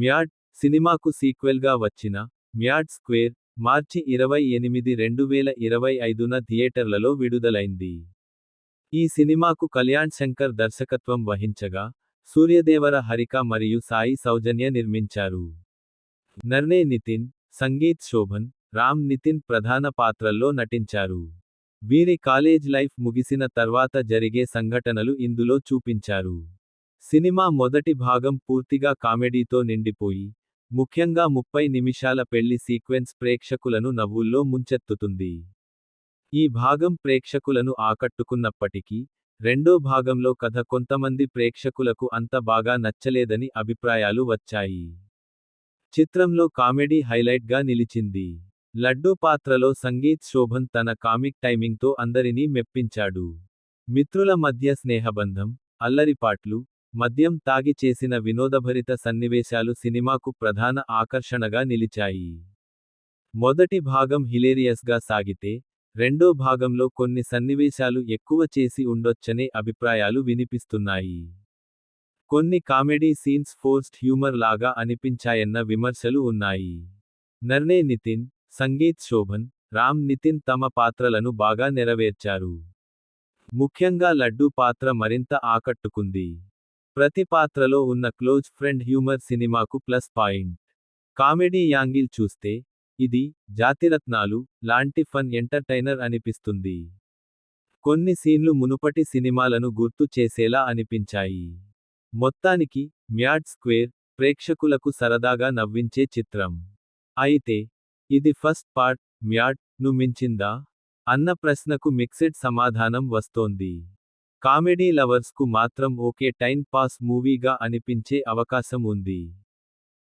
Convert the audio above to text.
Mad సినిమాకు సీక్వెల్గా వచ్చిన mad square మార్చి ఇరవై ఎనిమిది రెండు వేల ఇరవై ఐదున థియేటర్లలో విడుదలైంది. ఈ సినిమాకు కళ్యాణ్ శంకర్ దర్శకత్వం వహించగా సూర్యదేవర హరిక మరియు సాయి సౌజన్య నిర్మించారు. నర్నే నితిన్ సంగీత్ శోభన్ రామ్ నితిన్ ప్రధాన పాత్రల్లో నటించారు. వీరి కాలేజ్ లైఫ్ ముగిసిన తర్వాత జరిగే సంఘటనలు ఇందులో చూపించారు. సినిమా మొదటి భాగం పూర్తిగా కామెడీతో నిండిపోయి ముఖ్యంగా ముప్పై నిమిషాల పెళ్ళి సీక్వెన్స్ ప్రేక్షకులను నవ్వుల్లో ముంచెత్తుతుంది. ఈ భాగం ప్రేక్షకులను ఆకట్టుకున్నప్పటికీ రెండో భాగంలో కథ కొంతమంది ప్రేక్షకులకు అంత బాగా నచ్చలేదని అభిప్రాయాలు వచ్చాయి. చిత్రంలో కామెడీ హైలైట్గా నిలిచింది. లడ్డూ పాత్రలో సంగీత్ శోభన్ తన కామిక్ టైమింగ్తో అందరినీ మెప్పించాడు. మిత్రుల మధ్య స్నేహబంధం అల్లరిపాట్లు మద్యం తాగి చేసిన వినోదభరిత సన్నివేశాలు సినిమాకు ప్రధాన ఆకర్షణగా నిలిచాయి. మొదటి భాగం హిలేరియస్గా సాగితే రెండో భాగంలో కొన్ని సన్నివేశాలు ఎక్కువ చేసి ఉండొచ్చనే అభిప్రాయాలు వినిపిస్తున్నాయి. కొన్ని కామెడీ సీన్స్ ఫోర్స్డ్ హ్యూమర్ లాగా అనిపించాయన్న విమర్శలు ఉన్నాయి. నర్నే నితిన్ సంగీత్ శోభన్ రామ్ నితిన్ తమ పాత్రలను బాగా నెరవేర్చారు. ముఖ్యంగా లడ్డూ పాత్ర మరింత ఆకట్టుకుంది. ప్రతి పాత్రలో ఉన్న క్లోజ్ ఫ్రెండ్ హ్యూమర్ సినిమాకు ప్లస్ పాయింట్. కామెడీ యాంగిల్ చూస్తే ఇది జాతిరత్నాలు లాంటి ఫన్ ఎంటర్టైనర్ అనిపిస్తుంది. కొన్ని సీన్లు మునుపటి సినిమాలను గుర్తు చేసేలా అనిపించాయి. మొత్తానికి మ్యాడ్ స్క్వేర్ ప్రేక్షకులకు సరదాగా నవ్వించే చిత్రం. అయితే ఇది ఫస్ట్ పార్ట్ మ్యాడ్ను మించిందా? అన్న ప్రశ్నకు మిక్సెడ్ సమాధానం వస్తోంది. కామెడీ లవర్స్కు మాత్రం ఓకే టైం పాస్ మూవీగా అనిపించే అవకాశం ఉంది.